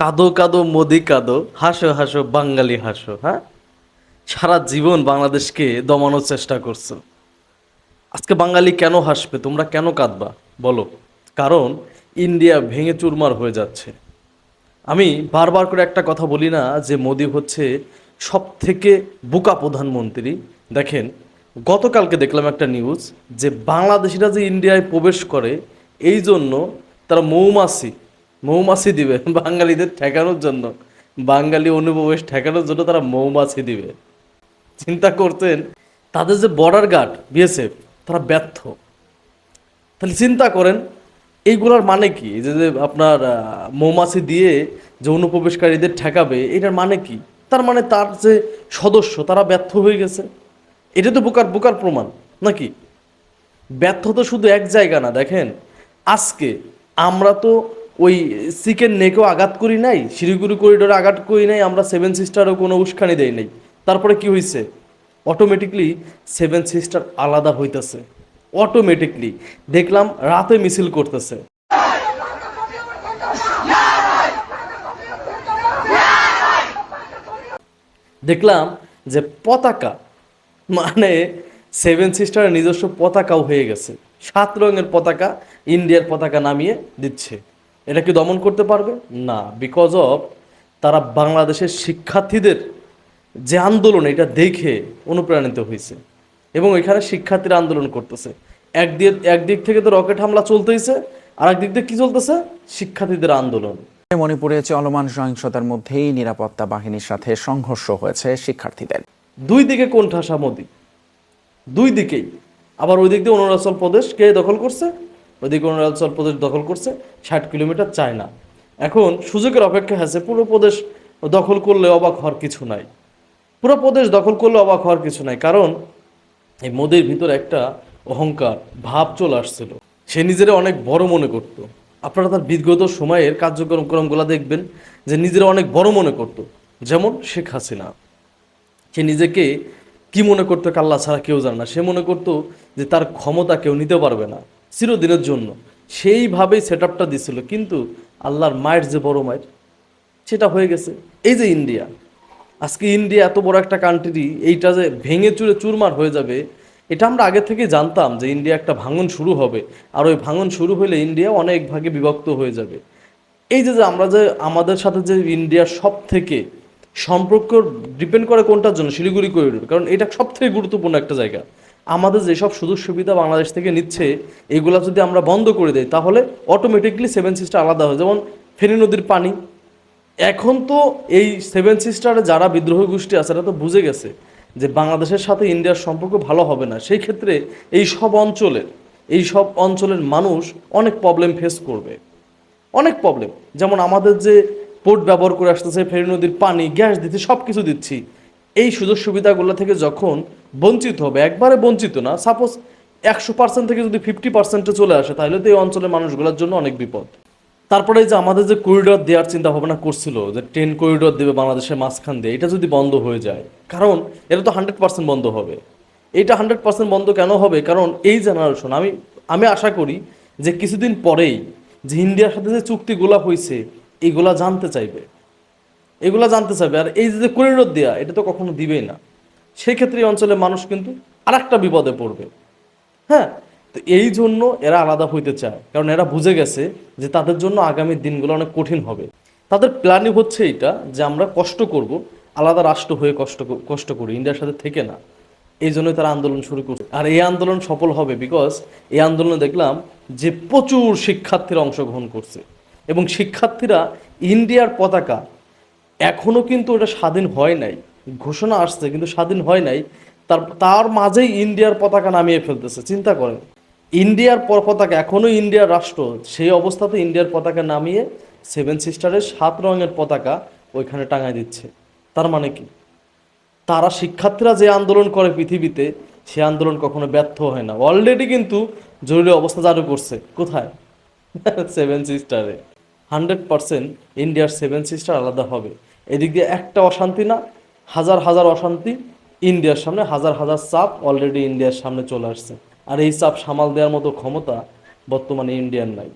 কাদো কাদো, মোদি কাদো, হাসো হাসো, বাঙালি হাসো হ্যাঁ? সারা জীবন বাংলাদেশকে দমানোর চেষ্টা করছ। আজকে বাঙালি কেন হাসবে? তোমরা কেন কাঁদবা? বলো। কারণ ইন্ডিয়া ভেঙে চুরমার হয়ে যাচ্ছে। আমি বারবার করে একটা কথা বলি না যে মোদি হচ্ছে সব থেকে বোকা প্রধানমন্ত্রী। দেখেন, গতকালকে দেখলাম একটা নিউজ যে বাংলাদেশিরা যে ইন্ডিয়ায় প্রবেশ করে, এই জন্য তারা মৌমাছি মৌমাছি দিবে। বাঙালিদের ঠেকানোর জন্য। বাঙালি অনুপ্রবেশ ঠেকানোর জন্য তারা মৌমাছি দিবে। চিন্তা করতেন, তাদের যে বর্ডার গার্ড বিএসএফ তারা ব্যর্থ। তাহলে চিন্তা করেন, এইগুলোর মানে কি? যে যে আপনার মৌমাছি দিয়ে যে অনুপ্রবেশকারীদের ঠেকাবে, এটার মানে কি? তার মানে তার যে সদস্য, তারা ব্যর্থ হয়ে গেছে। এটা তো বোকার বোকার প্রমাণ, নাকি? ব্যর্থ তো শুধু এক জায়গা না, দেখেন, আজকে আমরা তো ওই চিকেন নেকেও আঘাত করি নাই, শিলিগুড়ি করিডোরে আঘাত করি নাই, আমরা সেভেন সিস্টারও কোনো উস্কানি দেই নাই। তারপরে কি হয়েছে অটোমেটিকলি সেভেন সিস্টার আলাদা হইতেছে। অটোমেটিকলি দেখলাম রাতে মিছিল করতেছে। দেখলাম যে পতাকা মানে সেভেন সিস্টারের নিজস্ব পতাকাও হয়ে গেছে। সাত রঙের পতাকা ইন্ডিয়ার পতাকা নামিয়ে দিচ্ছে। এটা কি দমন করতে পারবে? না বিকজ অফ তারা বাংলাদেশের শিক্ষার্থীদের যে আন্দোলন এটা দেখে অনুপ্রাণিত হয়েছে। এবং এখানে শিক্ষার্থীরা আন্দোলন করতেছে। একদিক একদিক থেকে তো রকেট হামলা চলতেইছে আর একদিক দিয়ে কি চলতেছে? শিক্ষার্থীদের আন্দোলন। মণিপুরে চলমান সহিংসতার মধ্যেই নিরাপত্তা বাহিনীর সাথে সংঘর্ষ হয়েছে শিক্ষার্থীদের। দুই দিকে কোণঠাসা মোদি। দুই দিকেই। আবার ওই দিক দিয়ে অরুণাচল প্রদেশ কে দখল করছে। ওইদিকে অরুণাচল প্রদেশ দখল করছে, ষাট কিলোমিটার চায়না। এখন সুযোগের অপেক্ষা আছে, পুরো প্রদেশ দখল করলে অবাক হওয়ার কিছু নাই। পুরো প্রদেশ দখল করলে অবাক হওয়ার কিছু নাই, কারণ এই মোদির ভিতরে একটা অহংকার, ভাব চলে আসছিল। সে নিজেরা অনেক বড় মনে করত। আপনারা তার বিগত সময়ের কার্যক্রমগুলো দেখবেন যে নিজেরা অনেক বড় মনে করত। যেমন শেখ হাসিনা। সে নিজেকে কি মনে করতো কাল্লা ছাড়া কেউ জানে না। সে মনে করতো যে তার ক্ষমতা কেউ নিতে পারবে না। চিরদিনের জন্য। সেইভাবেই সেট আপটা দিছিল। কিন্তু আল্লাহর মায়ের যে বড় মায়ের, সেটা হয়ে গেছে। এই যে ইন্ডিয়া, আজকে ইন্ডিয়া এত বড় একটা কান্ট্রি এইটা যে ভেঙে চুরে চুরমার হয়ে যাবে, এটা আমরা আগে থেকে জানতাম যে ইন্ডিয়া একটা ভাঙন শুরু হবে। আর ওই ভাঙন শুরু হলে ইন্ডিয়া অনেক ভাগে বিভক্ত হয়ে যাবে। এই যে আমরা যে আমাদের সাথে যে ইন্ডিয়ার সব থেকে সম্পর্ক ডিপেন্ড করে কোনটার জন্য? শিলিগুড়ি করিডোর কারণ এটা সব থেকে গুরুত্বপূর্ণ একটা জায়গা। আমাদের যেসব সুযোগ সুবিধা বাংলাদেশ থেকে নিচ্ছে, এগুলা যদি আমরা বন্ধ করে দেই, তাহলে অটোমেটিকলি সেভেন সিস্টার আলাদা হয়। যেমন ফেনী নদীর পানি। এখন তো এই সেভেন সিস্টারে যারা বিদ্রোহী গোষ্ঠী আছে তারা তো বুঝে গেছে যে বাংলাদেশের সাথে ইন্ডিয়ার সম্পর্ক ভালো হবে না। সেই ক্ষেত্রে এই সব অঞ্চলের, এই সব অঞ্চলের মানুষ অনেক প্রবলেম ফেস করবে। অনেক প্রবলেম যেমন আমাদের যে পোর্ট ব্যবহার করে আসতেছে ফেরি নদীর পানি গ্যাস দিচ্ছি সব কিছু দিচ্ছি। এই সুযোগ সুবিধাগুলো থেকে যখন বঞ্চিত হবে, একবারে বঞ্চিত না। সাপোজ একশো পার্সেন্ট থেকে যদি ফিফটি পার্সেন্টে চলে আসে, তাহলে তো এই অঞ্চলের মানুষগুলোর জন্য অনেক বিপদ। তারপরে যে আমাদের যে করিডোর দেওয়ার চিন্তা ভাবনা করছিল, যে ট্রেন করিডোর দেবে বাংলাদেশের মাঝখান দিয়ে, এটা যদি বন্ধ হয়ে যায়, কারণ এটা তো হান্ড্রেড পার্সেন্ট বন্ধ হবে। এটা হান্ড্রেড পার্সেন্ট বন্ধ কেন হবে? কারণ এই জেনারেশন আমি আমি আশা করি যে কিছুদিন পরেই যে ইন্ডিয়ার সাথে যে চুক্তিগুলা হয়েছে এগুলা জানতে চাইবে। এগুলা জানতে চাইবে। আর এই যে করিডোর দেওয়া এটা তো কখনো দিবেই না। সেই ক্ষেত্রে এই অঞ্চলের মানুষ কিন্তু আর একটা বিপদে পড়বে। হ্যাঁ? তো এই জন্য এরা আলাদা হইতে চায়। কারণ এরা বুঝে গেছে যে তাদের জন্য আগামী দিনগুলো অনেক কঠিন হবে। তাদের প্ল্যানই হচ্ছে এইটা যে আমরা কষ্ট করব, আলাদা রাষ্ট্র হয়ে কষ্ট কষ্ট করি, ইন্ডিয়ার সাথে থেকে না। এই জন্যই তারা আন্দোলন শুরু করছে। আর এই আন্দোলন সফল হবে বিকজ এই আন্দোলনে দেখলাম যে প্রচুর শিক্ষার্থীরা অংশগ্রহণ করছে। এবং শিক্ষার্থীরা ইন্ডিয়ার পতাকা এখনও কিন্তু ওটা স্বাধীন হয় নাই। ঘোষণা আসছে, কিন্তু স্বাধীন হয় নাই। তার তার মাঝেই ইন্ডিয়ার পতাকা নামিয়ে ফেলতেছে, চিন্তা করেন। ইন্ডিয়ার প- পতাকা, এখনও ইন্ডিয়ার রাষ্ট্র, সেই অবস্থাতে ইন্ডিয়ার পতাকা নামিয়ে সেভেন সিস্টারের সাত রঙের পতাকা ওইখানে টাঙায় দিচ্ছে। তার মানে কি? তারা শিক্ষার্থীরা যে আন্দোলন করে পৃথিবীতে, সে আন্দোলন কখনো ব্যর্থ হয় না। অলরেডি কিন্তু জরুরি অবস্থা জারি করছে। কোথায়? সেভেন সিস্টারে। হান্ড্রেড পার্সেন্ট ইন্ডিয়ার সেভেন সিস্টার আলাদা হবে। এদিক দিয়ে একটা অশান্তি না হাজার হাজার অশান্তি ইন্ডিয়ার সামনে, হাজার হাজার চাপ অলরেডি ইন্ডিয়ার সামনে চলে আসছে। আর এই চাপ সামাল দেওয়ার মতো ক্ষমতা বর্তমানে ইন্ডিয়ার নাই।